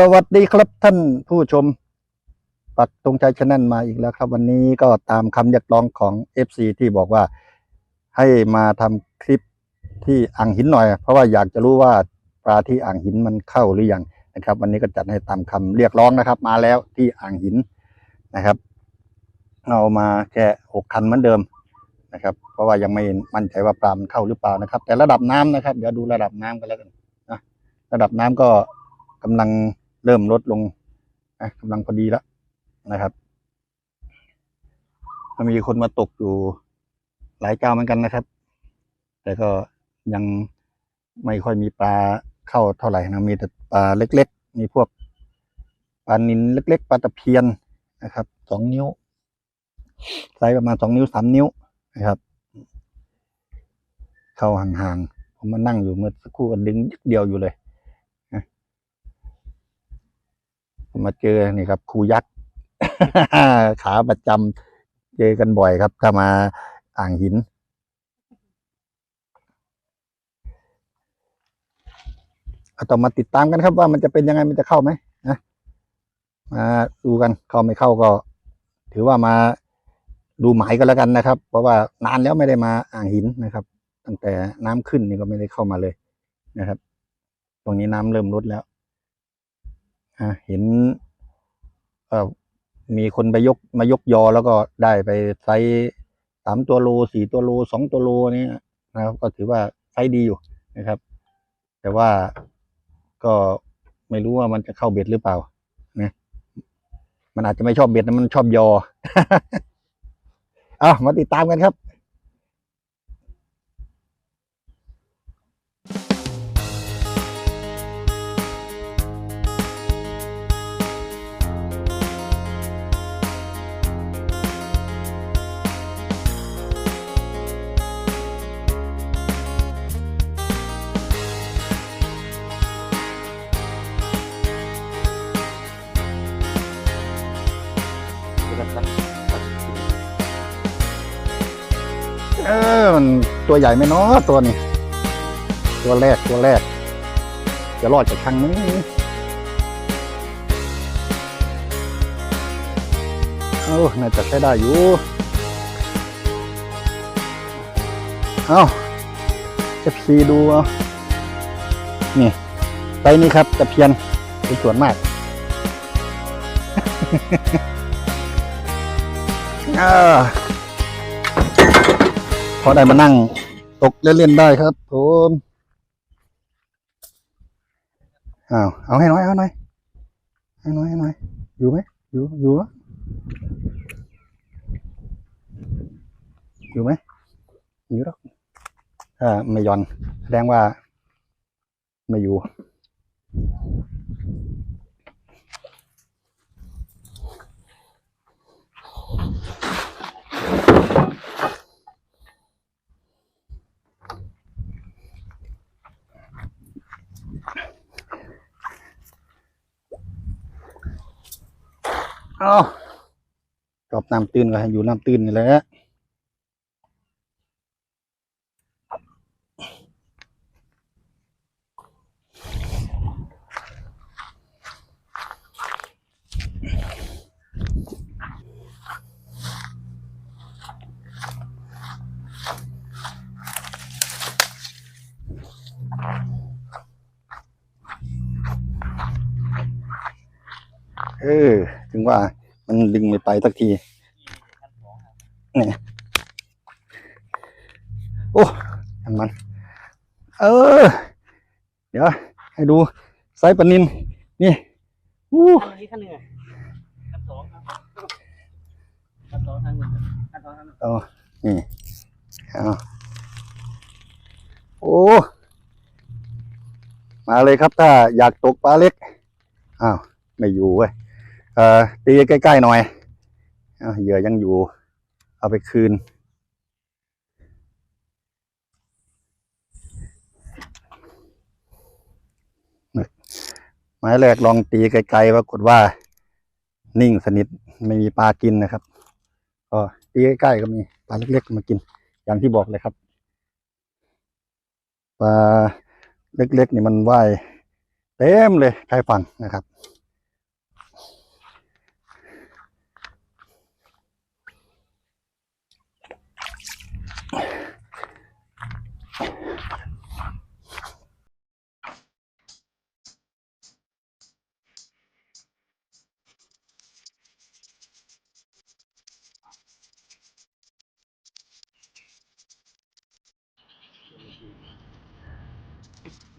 สวัสดีครับท่านผู้ชม ปักตรงใจชแนลมาอีกแล้วครับ วันนี้ก็ตามคำเรียกร้องของ FC ที่บอกว่าให้มาทำคลิปที่อ่างหินหน่อย เพราะว่าอยากจะรู้ว่าปลาที่อ่างหินมันเข้าหรือยังนะครับ วันนี้ก็จัดให้ตามคำเรียกร้องนะครับ มาแล้วที่อ่างหินนะครับ เอามาแค่หกคันเหมือนเดิมนะครับ เพราะว่ายังไม่มั่นใจว่าปลามันเข้าหรือเปล่านะครับ แต่ระดับน้ำนะครับ เดี๋ยวดูระดับน้ำกันแล้วกันนะระดับน้ำก็กำลัง เริ่มลดลงนะกำลังพอดีแล้วนะครับมีคนมาตกอยู่หลายเจ้าเหมือนกันนะครับ แต่ก็ยังไม่ค่อยมีปลาเข้าเท่าไหร่นะมีแต่ปลาเล็ก ๆ มีพวกปลานินเล็ก ๆปลาตะเพียนนะครับสองนิ้วไซส์ประมาณสองนิ้วสามนิ้วนะครับ เข้าห่างๆผมมานั่งอยู่เมื่อสักครู่ก็ดึงเดียวอยู่เลยนะผ มาเจอนี่ครับครูยักษ์ ขาประจำเจอกันบ่อยครับ ถ้ามาอ่างหินก็ต้อมาติดตามกันครับว่ามันจะเป็นยังไงมันจะเข้าไหมนะมาดูกันเข้าไม่เข้าก็ ถือว่ามาดูหมายกันแล้วกันนะครับ เพราะว่านานแล้วไม่ได้มาอ่างหินนะครับ ตั้งแต่น้ำขึ้นนี่ก็ไม่ได้เข้ามาเลยนะครับ ตรงนี้น้ำเริ่มลดแล้ว อ่าเห็นเอ่อมีคนไปยกมายกยอแล้วก็ได้ไปไซส์สามตัวโลสี่ตัวโลสองตัวโลนี่นะครับ ก็ถือว่าไซส์ดีอยู่นะครับ แต่ว่าก็ไม่รู้ว่ามันจะเข้าเบ็ดหรือเปล่านะมันอาจจะไม่ชอบเบ็ดนะมันชอบยอ เอามาติดตามกันครับ เออมันตัวใหญ่ไหมเนาะตัวนี้ ตัวแรกตัวแรก จะรอดจากครั้งนี้โอ้น่าจะใช้ได้อยู่ เอาจะพีดูเอานี่ไปนี่ครับตะเพียนเป็นส่วนมากอ่า อได้มานั่ง ตกเล่นๆได้ครับผมอ้าวเอาให้น้อยเอาหน่อยให้น้อยให้น้อยอยู่ไหมอยู่อยู่วะอยู่ไหมอยู่แล้วถ้าไม่ย่อนแสดงว่า ไม่อยู่ เอาจอบน้ำตื้นก็ให้อยู่น้ำตื้นนี่แหละเออ ถึงว่า มันดึงไม่ไปสักทีนี่โอ้ยังมัน เออ เดี๋ยว ให้ดูไซส์ปลานิน นี่อู้ขั้นนี้ขั้นหนึ่งอะขั้นสองครับขั้นสองขั้นหนึ่งขั้นสองขั้นหนึ่งเอานี่เอาโอ้ มาเลยครับถ้าอยากตกปลาเล็ก อ้าว ไม่อยู่เว้ยเอ่อ ตีใกล้ๆหน่อยเหยื่อยังอยู่ เอาไปคืนหมายแรกลองตีไกลๆปรากฏว่า นิ่งสนิทไม่มีปลากินนะครับ ก็ตีใกล้ๆก็มีปลาเล็กๆมากิน อย่างที่บอกเลยครับปลาเล็กๆนี่มันว่ายเต็มเลยชายฝั่งนะครับ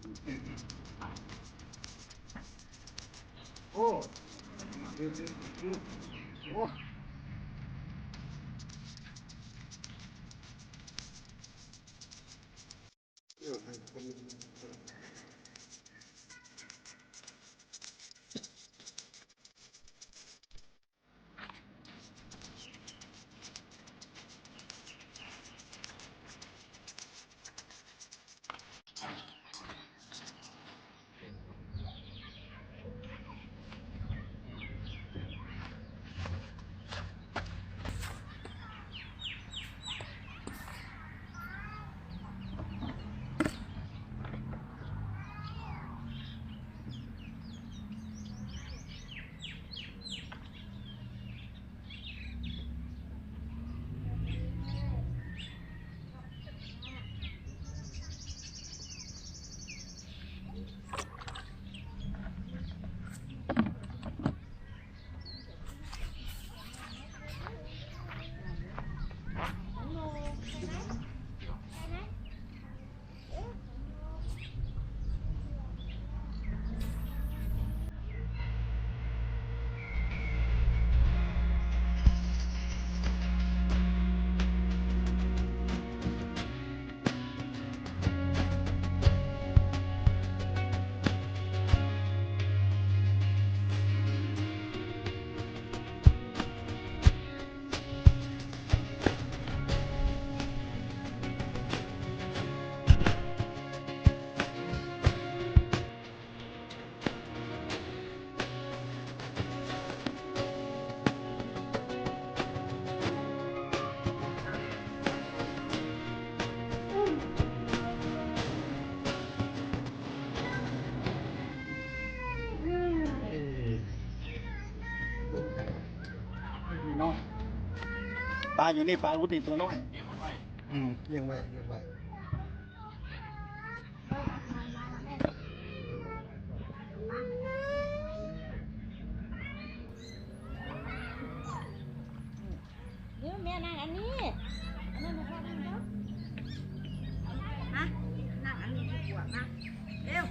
น้ ปลาอยู่นี่ปลารู้ติดตัวน้อยอืมยังไม่ยังไม่ เดี๋ยวแม่นั่งอันนี้อันนั้นมาพ่อนั่งเนาะมานั่งอันนี้ดีกว่ามาเร็ว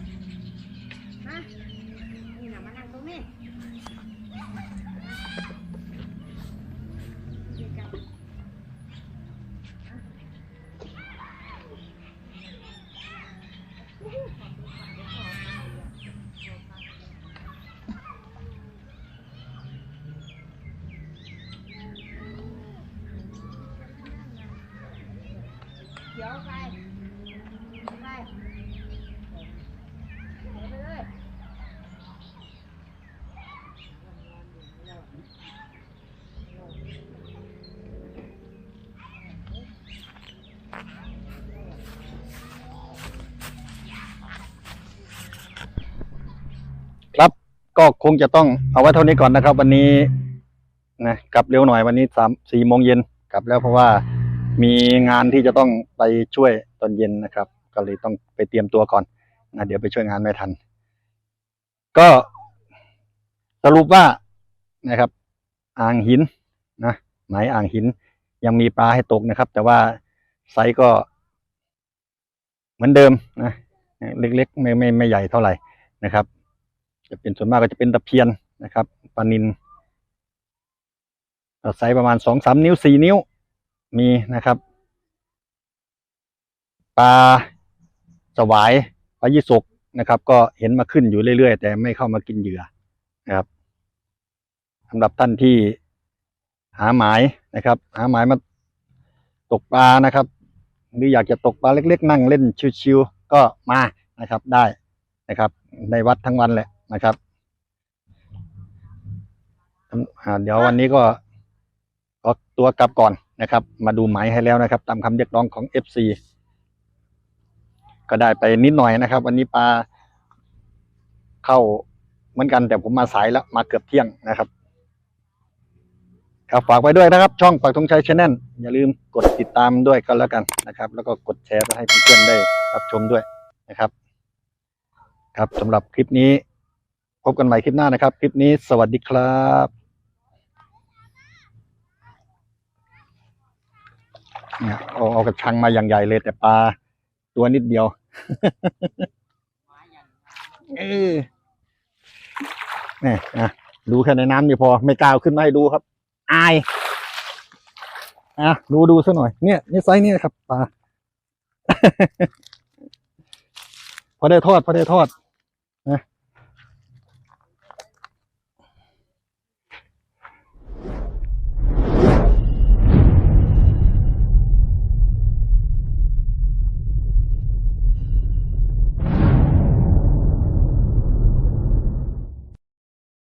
มานี่นะมานั่งตรงนี้เดี๋ยวกันียวไปไปไปเลยครับก็คงจะต้องเอาไว้เท่านี้ก่อนนะครับ วันนี้นะกลับเร็วหน่อยวันนี้สามสี่โมงเย็นกลับแล้วเพราะว่า มีงานที่จะต้องไปช่วยตอนเย็นนะครับ ก็เลยต้องไปเตรียมตัวก่อนนะเดี๋ยวไปช่วยงานไม่ทัน ก็สรุปว่านะครับ อ่างหินนะไหมายอ่างหิน ยังมีปลาให้ตกนะครับ แต่ว่าไซส์ก็ เหมือนเดิมนะเล็กๆไม่ไม่ไม่ใหญ่เท่าไหร่นะครับ จะเป็นส่วนมากก็จะเป็นตะเพียนนะครับปลานินไซส์ประมาณสองสามนิ้วสี่นิ้ว มีนะครับ ปลาสวายปลายี่สกนะครับ ก็เห็นมาขึ้นอยู่เรื่อยๆ แต่ไม่เข้ามากินเหยื่อนะครับสำหรับท่านที่หาหมายนะครับ หาหมายมาตกปลานะครับ หรืออยากจะตกปลาเล็กๆ นั่งเล่นชิวๆก็มานะครับได้นะครับ ในวัดทั้งวันแหละนะครับเดี๋ยววันนี้ก็ขอตัวกลับก่อน นะครับ มาดูหมายให้แล้วนะครับ ตามคำเรียกร้องของ FC ก็ได้ไปนิดหน่อยนะครับ วันนี้ปลาเข้าเหมือนกันแต่ผมมาสายแล้วมาเกือบเที่ยงนะครับ ครับฝากไว้ด้วยนะครับ ช่องปักธงชัยชแนลอย่าลืมกดติดตามด้วยกันแล้วกันนะครับ แล้วก็กดแชร์ให้เพื่อนๆได้รับชมด้วยนะครับ ครับสำหรับคลิปนี้ พบกันใหม่คลิปหน้านะครับ คลิปนี้สวัสดีครับ เนี่ยเอาเอากระชังมาอย่างใหญ่เลย แต่ปลาตัวนิดเดียวเออเนี่ยอะดูแค่ในน้ำนี่พอไม่กล้าขึ้นมาให้ดูครับ อายอะดูดูซะหน่อย เนี่ยนี่ไซส์นี่ครับปลาพอได้ทอด พอได้ทอดนะ